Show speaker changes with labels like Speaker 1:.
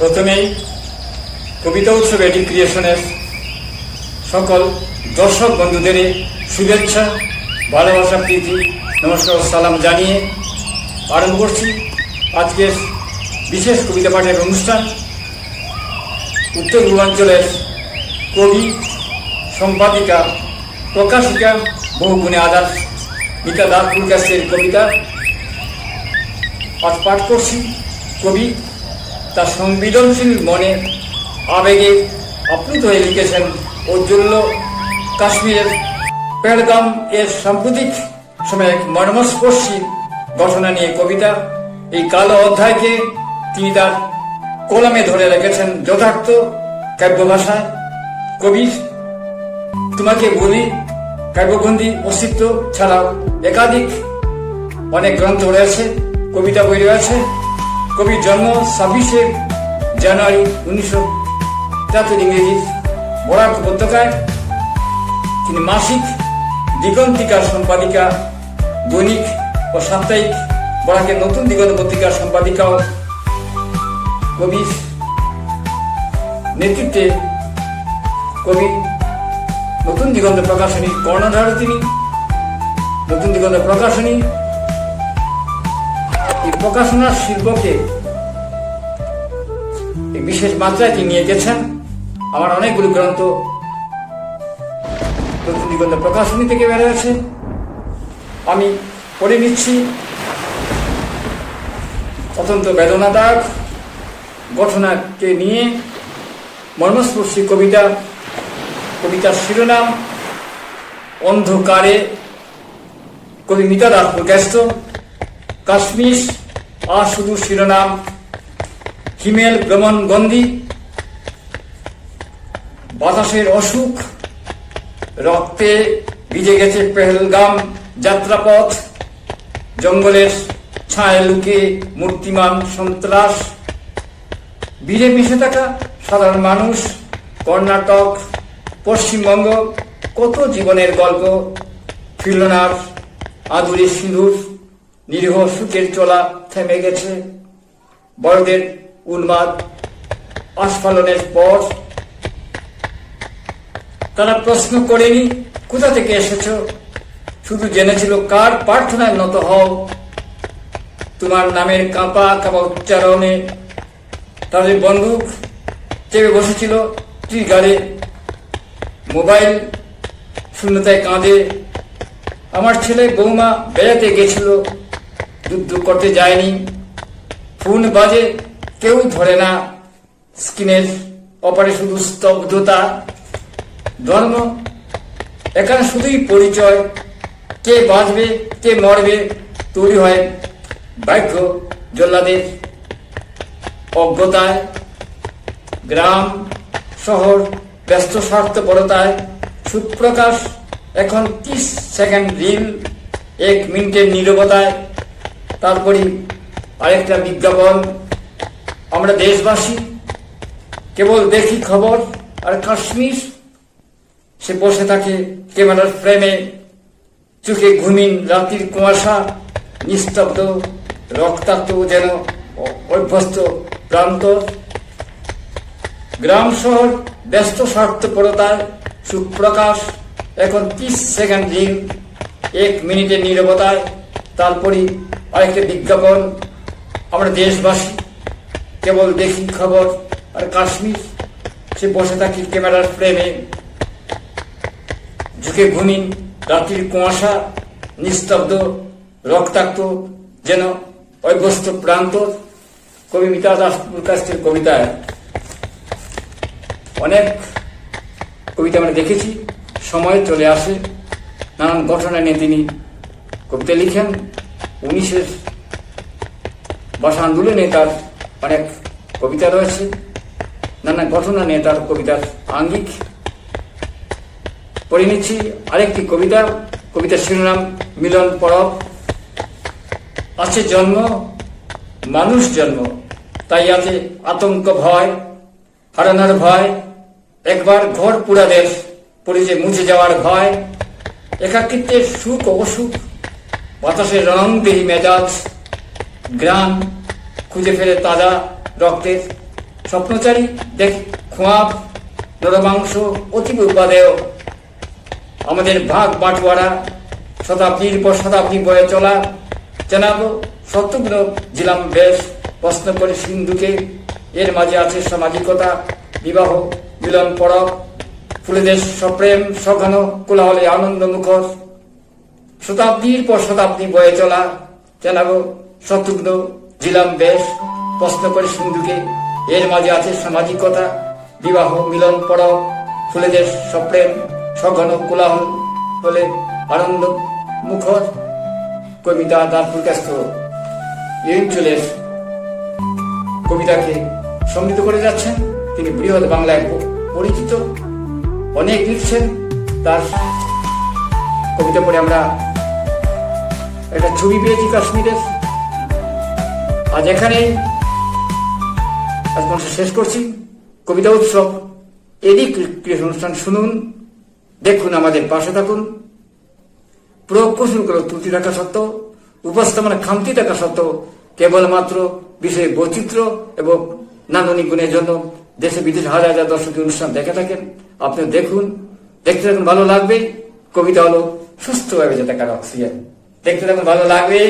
Speaker 1: প্রথমেই কবিতা উৎসব এডি ক্রিয়েশনের সকল দর্শক বন্ধুদের শুভেচ্ছা, ভালোবাসা, প্রীতি, নমস্কার সালাম জানিয়ে আরম্ভ করছি আজকের বিশেষ কবিতা পাঠের অনুষ্ঠান। উত্তর পূর্বাঞ্চলের কবি, সম্পাদিকা, প্রকাশিকা বহু গুণে আদার মিতা কাছের কবিতা। আজ পাঠ করছি কবি তার সংবেদনশীল মনে আবেগে আপ্লুত হয়ে লিখেছেন ঔজ্জ্বল্য কাশ্মীরের পেড়গাম এর সাম্প্রতিক সময়ে এক মর্মস্পর্শী ঘটনা নিয়ে কবিতা। এই কালো অধ্যায়কে তিনি তার কলমে ধরে রেখেছেন যথার্থ কাব্য ভাষায় কবির তোমাকে বলি কাব্যবন্দি অস্তিত্ব ছাড়াও একাধিক অনেক গ্রন্থ রয়েছে, কবিতা বই রয়েছে। কবির জন্ম ছাব্বিশে জানুয়ারি উনিশশো তেহাত্তর ইংরেজি বরাক উপত্যকায়। তিনি মাসিক, দিগন্তিকার সম্পাদিকা, দৈনিক ও সাপ্তাহিক বরাকের নতুন দিগন্ত পত্রিকার সম্পাদিকাও কবির নেতৃত্বে কবি নতুন দিগন্ত প্রকাশনী কর্ণধার তিনি। নতুন দিগন্ত প্রকাশনী এই প্রকাশনার শিল্পকে বিশেষ মাত্রায় তিনি নিয়ে গেছেন আমার অনেকগুলো গ্রন্থ নতুন প্রকাশনী থেকে বেরোয়েছে আমি পড়ে নিচ্ছি অত্যন্ত বেদনাদায়ক ঘটনাকে নিয়ে মর্মস্পর্শী কবিতা। কবিতার শিরোনাম, অন্ধকারে কবি মিতা দাস প্রকাশিত কাশ্মীর আর শুধু শিরোনাম, হিমেল ভ্রমণ গন্ধি, বাতাসের অসুখ, রক্তে ভিজে গেছে পেহেলগাম যাত্রাপথ, জঙ্গলের ছায় লুকে মূর্তিমান সন্ত্রাস বীরে মিশে থাকা সাধারণ মানুষ, কর্ণাটক, পশ্চিমবঙ্গ, কত জীবনের গল্প, ফিরলনার আদুরে সিঁদুর নিরীহ সুখের চলা থেমে গেছে। বড়দের উন্মাদ আস্ফালনের পর তারা প্রশ্ন করেনি, কোথা থেকে এসেছ? শুধু জেনেছিল কার প্রার্থনায় নত হও। তোমার নামের কাঁপা কাঁপা উচ্চারণে তাদের বন্দুক চেপে বসেছিল ট্রিগারে মোবাইল শূন্যতায় কাঁদে। আমার ছেলে বৌমা বেড়াতে গেছিল। যুদ্ধ করতে যায়নি। ফোন বাজে কেউ ধরে না। স্ক্রিনের অপারে শুধু স্তব্ধতা। ধর্ম, এখানে শুধুই পরিচয়। কে বাঁচবে, কে মরবে, তৈরি হয় ভাগ্য জল্লাদের। অজ্ঞতায়, গ্রাম, শহর, ব্যস্ত স্বার্থপরতায়। সুপ্রকাশ, এখন তিরিশ সেকেন্ড রিল, এক মিনিটের নীরবতায়। তারপরে আরেকটা বিজ্ঞাপন। আমরা দেশবাসী, কেবল দেখি খবর আর কাশ্মীর, সে বসে থাকে ক্যামেরার ফ্রেমে। চোখে ঘুমিন রাত্রির কুয়াশা, নিস্তব্ধ, রক্তাক্ত যেন অভ্যস্ত প্রান্তর। গ্রাম শহর ব্যস্ত স্বার্থপরতায় সুপ্রকাশ, এখন তিরিশ সেকেন্ড রিল এক মিনিটের নীরবতায়। তারপরই আরেকটা বিজ্ঞাপন, আমরা দেশবাসী, কেবল দেখি খবর, আর কাশ্মীর, সে বসে থাকি ক্যামেরার ফ্রেমে। ঝুঁকে ঘুমিন, রাত্রির কুয়াশা, নিস্তব্ধ, রক্তাক্ত, যেন অভ্যস্ত প্রান্ত, কবি মিতা দাস প্রকাশের কবিতায়। অনেক কবিতা আমরা দেখেছি, সময় চলে আসে, নানান ঘটনা নিয়ে তিনি কবিতা লিখেন। উনিশের ভাষা আন্দোলনে তার অনেক কবিতা রয়েছে, নানা ঘটনা নিয়ে তার কবিতার আঙ্গিক পড়ে নিচ্ছি। আরেকটি কবিতা, কবিতার শিরোনাম, মিলন পরব। আছে জন্ম, মানুষ জন্ম, তাই আছে আতঙ্ক ভয়, হারানোর ভয়। একবার ঘর পুরাদের পরিচয় মুছে যাওয়ার ভয়। একাকিত্বের সুখ অসুখ বাতাসের রং দেহি মেজাজ গ্রাম খুঁজে ফেলে তাজা রক্তের স্বপ্নচারী দেখ, খোয়াব, নরমাংস, অতীব উপাদেয়। আমাদের ভাগ বাঁটওয়ারা, শতাব্দীর পর শতাব্দী বয়ে চলা। জানাব সত্যগুণ জিলাম বেশ, প্রশ্ন করে সিন্ধুকে। এর মাঝে আছে সামাজিকতা, বিবাহ, মিলন পরব। ফুলেদের সপ্রেম, সঘন কোলাহলে আনন্দ মুখর। শতাব্দীর পর শতাব্দী বয়ে চলা জানাব শত্রুঘ্ন জিলাম বেশ, প্রশ্ন করে সিন্ধুকে। এর মাঝে আছে সামাজিকতা, বিবাহ, মিলন, পরব, ফুলেদের সপ্রেম, সঘন কোলাহল হলে আনন্দ মুখর। কবিতা দানপুর কাছ এই কবিতাকে সমৃদ্ধ করে যাচ্ছেন তিনি বৃহৎ বাংলায় পরিচিত। অনেক লিখছেন তার কবিতা পড়ে আমরা একটা ছবি পেয়েছি কাশ্মীরের। আজ এখানেই অনুষ্ঠান শেষ করছি। কবিতা উৎসব এরই অনুষ্ঠান শুনুন, দেখুন আমাদের পাশে থাকুন। প্রকৌশলগুলো ত্রুটি থাকা সত্ত্বেও, উপস্থাপনা খামতি থাকা সত্ত্বেও, কেবলমাত্র বিষয়ে বৈচিত্র্য এবং নান্দনিক গুণের জন্য দেশে বিদেশে হাজার হাজার দর্শকের অনুষ্ঠান দেখে থাকেন। আপনি দেখুন, দেখতে থাকুন, ভালো লাগবে। কবিতা হলো সুস্থভাবে যেতে কার অক্সিজেন। দেখতে থাকুন ভালো লাগবে।